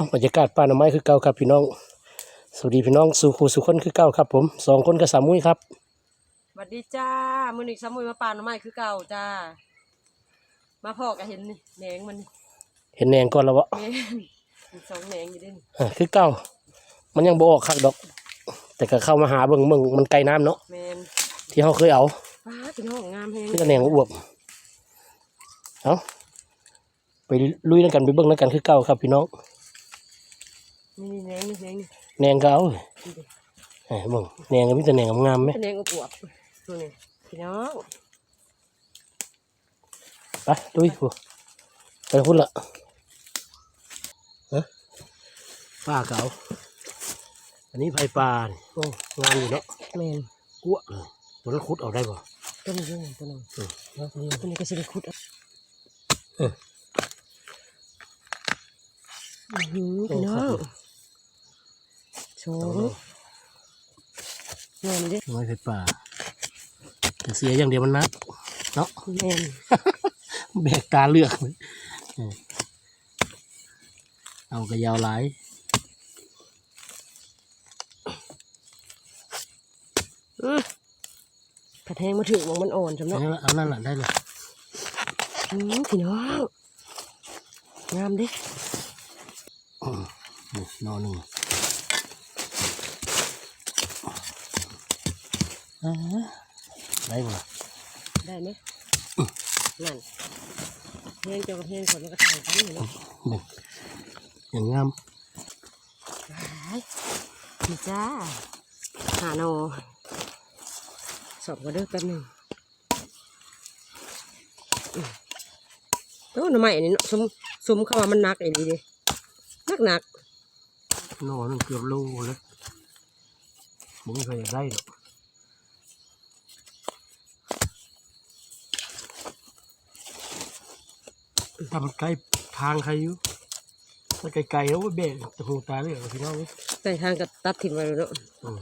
เอาบรรยากาศป่าหน่อไม้คือเก่าครับพี่น้อง สวัสดีพี่น้องสู่ครูสู่คนคือเก่าครับ ผมสองคนกับสามมุ้ยครับสวัสดีจ้ามือนิกสมุยมาปานหน่อไม้คือเก่าจ้า มาพอก็เห็นนี่แหนงมันนี่เห็นแหนงก่อนแล้ววะแหนงมีสองแหนงอยู่เด้วยเออคือเก่ามันยังบออกคักดอก แต่ก็เข้ามาหาเบิ่งเบิ่งมันไกลน้ำเนาะแมนที่เขาเคยเอาป้าพี่น้องงามแฮงนี่ก็แหนงอวบเอาไปลุยแล้วกันไปเบิ่งแล้วกันคือเก่าครับพี่น้อง นี่นี่แหนงนี่แหนงนี่แหนงก็เอานี่ดิเออเบิ่งแหนงก็มีแต่แหนงงามๆไหมเป็นแหนงอวบๆตัวนี้พี่น้องไปลุยพวกไปพุ่นละฮะป้าเก่าอันนี้ไผ่ปลานี่โอ้งามอยู่เนาะแมนกั้วเลยตัวนั้นขุดเอาได้ป่ะตัวนี้ด้วยตัวนึงอืมแล้วตัวนี้ตัวนี้ก็สิได้ขุดเอาเอออื้อหือพี่น้อง โชว์งามเด้ไม่ไผ่ปลาแต่เสียอย่างเดียวมันนักเนาะแมนแบกตาเลือกเลยเออเอากระยาวหลายอื้อกระแทงมาถึงวงมันอ่อนจำเอาเนาะละเอานั่นแหละได้เลยอืมพี่น้องงามเด้อืมนี่นอนหนึ่งอ่า ได้ป่ะได้ไหมนั่นเพลงเจ้ากับเพลงคนมันก็ต่างกันอยู่เนาะหนึ่งอย่างงามพี่จ้าหาโนสอบก็เด้อแป๊บหนึงอืมโอ้หน่อไม้อันนี้เนาะสมสมเข้าว่ามันหนักไอ้นี่ดิหนักหนักนอนเกือบโลแล้วมึงเคยอยากได้หรอ ทำใกล้ทางใครอยู่ถ้าไกลๆแล้วว่าเบะตะหูตาเลยเหรอพี่น้องเว้ยแต่ทางก็ตัดถิ่นไว้เลยเนาะอืม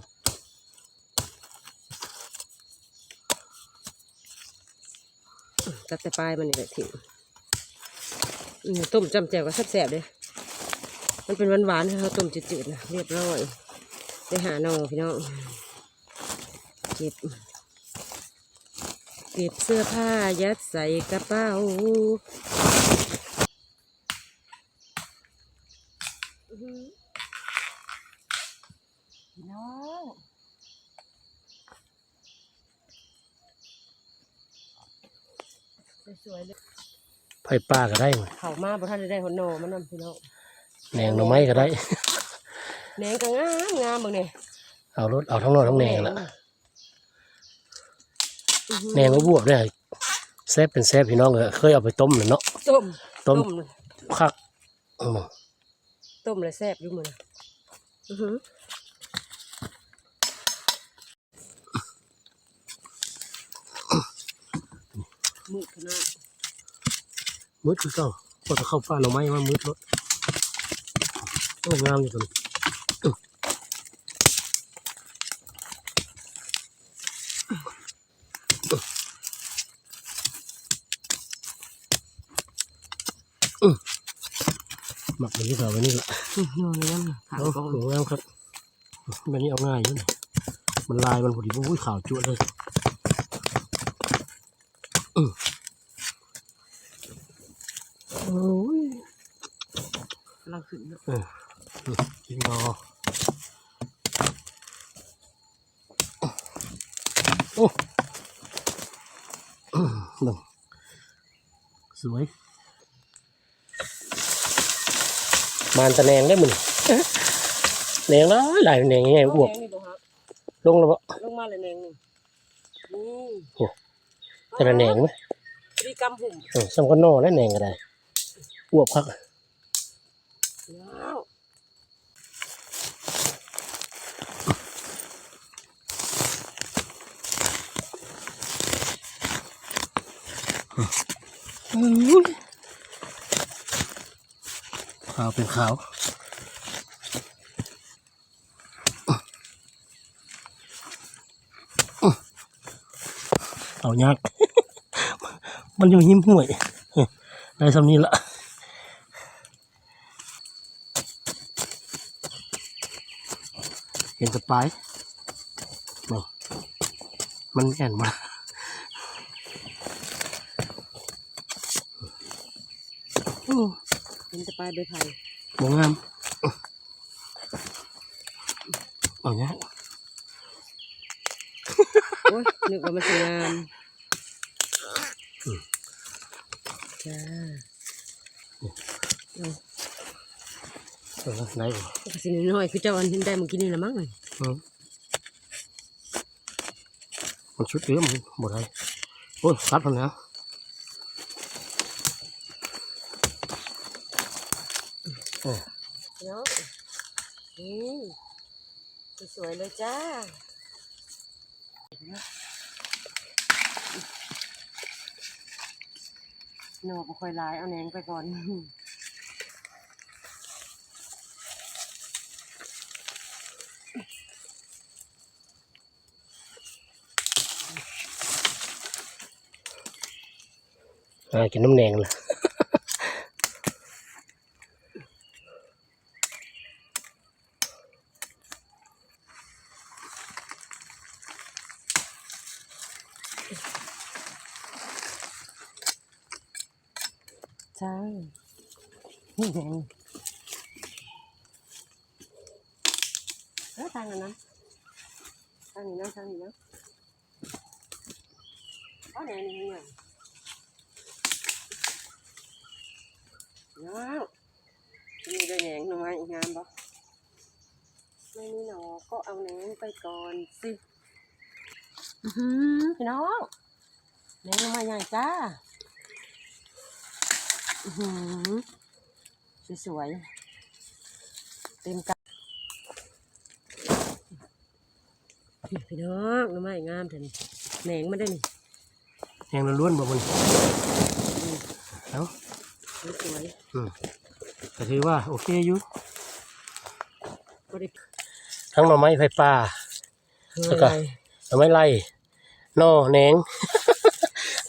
ตัดแต่ปลายมันนี่แหละถิ่นอืมต้มจำแจ่วก็แซ่บๆเลยมันเป็นหวานๆเขาต้มจืดๆนะเรียบร้อยไปหาโนพี่น้องเก็บ เก็บเสื้อผ้ายัดใส่กระเป๋า น้องสวยๆเลยไผ่ปลาก็ได้มั้ยเขามาบ่ทันได้ได้หนโนมันนำพี่น้องแหนงหน่อไม้ก็ได้ แหนงก็งามงามเบิ่งนี่เอารถเอาทั้งรถทั้งแหนงละแหนงก็บวบเนี่ยแซ่บเป็นแซ่บพี่น้องเลยเคยเอาไปต้มเลยเนาะต้มต้มต้มคักอืม ต้มเลยแซ่บอยู่มือนะอือหือมืดขนาดมืดคือเก่าพอจะเข้าฟ้าหน่อไม้มามืดรถโอ้งามอยู่ตรงนี้อื้ออื้อ หมักแบบนี้ก่อนวันนี้ละอื้อนอนเลยนะขาวเอากองสวยงามครับแบบนี้เอาง่ายอยู่นี่มันลายมันพอดีอุ้ยขาวจั่วเลยโอ้ยกำลังขึ้นเนอะกินรอโอ้อื้อหนึ่งสวย มานตะแนงได้มึงแหนงแล้วหลายแหนงยังไงอวบแหนงนี่บ่ฮะลงแล้วบ่ลงมาเลยแหนงนี่นี่แต่ละแหนงไหมดีกำหุ่มเออสำคัญนอแล้วแหนงก็ได้อวบคักว้าว ขาวเป็นขาวเอายาก มันอยู่หิมห่วยได้สำนี้ละเห็นสปายนี่มันแอนมาโอ้ เป็นแต่ปลายใบไผ่บงามเอาเนี้ยโอ้ยนึกว่ามันสวยงามจ้าเอาเออไหนบ่ก็สิน้อยๆคือเจ้าอันที่ได้เมื่อกี้นี่ละมั้งเลยอืมมันชุดเยอะมันหมดเลยโอ้ยซัดมันแล้ว เนาะนี่สวยๆเลยจ้าหนอกบ่ค่อยหลายเอาแหนงไปก่อนอ่ากินน้ำแดงเลย ใช่นี่แดงเออทางนั้นนะทางนี้นะทางนี้นะอ๋อแหนงนี่เนี่ยน้าวมีได้แหนงหน่อไม้งามปะไม่มีหนอก็เอาแหนงไปก่อนสิอื้อหือพี่น้องแหนงหน่อไม้ใหญ่จ้าอื้อหือ สวยๆ เต็มกันนี่พี่น้องหน้ำไม้งามเถอะนี่แหนงมันได้นี่แดงล้วนๆบ่มันเอ้าสวยอืมก็ถือว่าโอเคอยู่ๆก็ได้ทั้งหน่อไม้ไฟป่าแล้วก็หน่อไม้ไล่นอแหนง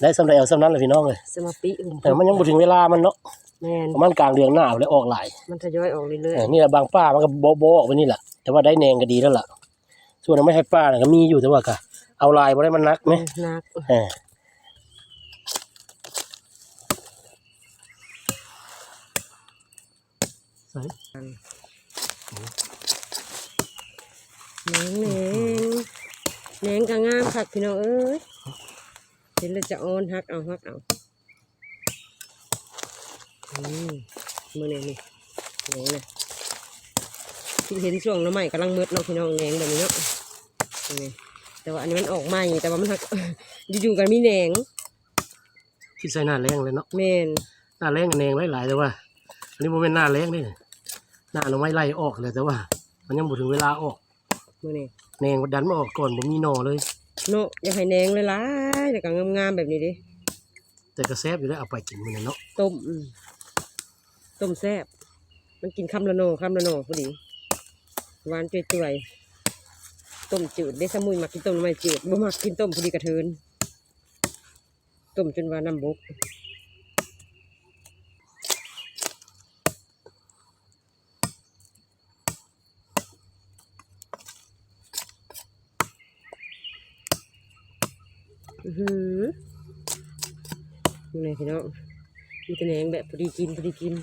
ได้สำเร็จเอาสำนั้นเลยพี่น้องเลยสมาปิหุ่มแต่มันยังบ่ถึงเวลามันเนาะแม่นประมันกลางเดือนหน้าเลยออกหลายมันทยอยออกเรื่อยเออนี่แหละบางป้ามันก็โบโบออกไปนี่แหละแต่ว่าได้แหนงก็ดีแล้วล่ะ ส่วนหน่อไม้ไฟป่าน่ะก็มีอยู่แต่ว่าก็เอาลายบ่ได้มันนักไหมๆนักเออใส่แหนงแหนงแหนงก็งามคักพี่น้องเอ้ย เห็นแล้วจะอ่อนฮักเอาฮักเอาอืมมือนี่นี่แหนงนะที่เห็นช่วงหน้ำใหม่กำลังมืดเนาะพี่น้องแหนงแบบนี้เนาะนี่แต่ว่าอันนี้มันออกใหม่แต่ว่ามันฮักอยู่ๆกันมีแหนงคิดใส่หน้าแรงเลยเนาะแมนหน้าแรงกับแหนงหลายๆแต่ว่า อันนี้โมเป็นหน้าแรงนี่หน้าหน่อไม้ไล่ออกเลยแต่ว่า มันยังบ่ถึงเวลาออกมือนี่แหนงมันดันมาออกก่อนผมมีหน่อเลย เนาะอยากให้แหนงเลยล่ะแต่ก็งามๆแบบนี้ดิแต่ก็แซ่บอยู่แล้วเอาไปกินมันเนาะต้มอืมต้มแซ่บมันกินคำละโนคำละโนพอดีหวานจุยๆต้มจืดได้สมุยมักกินต้มไม่จืดบ่มักกินต้มพอดีกระเทินต้มจนว่าน้ำบก อือหือนี่พี่น้องมีแต่แหนงแบบพอดีกินพอดีกิน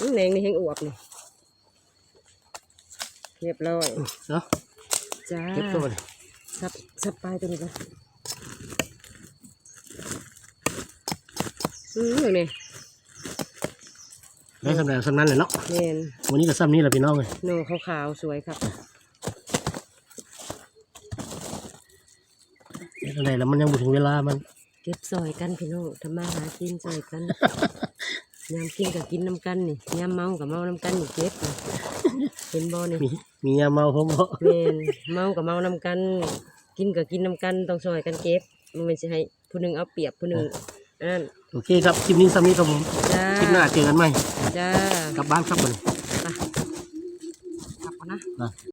อืมแหนงนี่แห้งอวบนี่เรียบร้อยเนาะจ้าเก็บตัวเลยซับซับปลายตัวนี้ก่อนอืมนี่ได้สำเร็จสำนั้นเลยเนาะแม่นวันนี้ก็ซ้ำนี้แหละพี่น้องเลยโนขาวๆสวยครับ ด้สำเร็จแล้วมันยังบ่ถึงเวลามัน เก็บซอยกันพี่น้องทำมาหากินซอยกันยามกินกับกินน้ำกันนี่ยามเมากับเมาน้ำกันนี่เก็บนี่เห็นบ่นี่มีมียาเมาพร้อมบ่แม่นเมากับเมาน้ำกัน กินกับกินน้ำกันต้องซอยกันเก็บมันไม่ใช่ให้ผู้หนึ่งเอาเปรียบผู้หนึ่งอันนั้นโอเคครับคลิปนี้ซ้ำนี้ครับผมจ้าคลิปหน้าเจอกันใหม่จ้ากลับบ้านครับผมกลับก่อนนะ นะ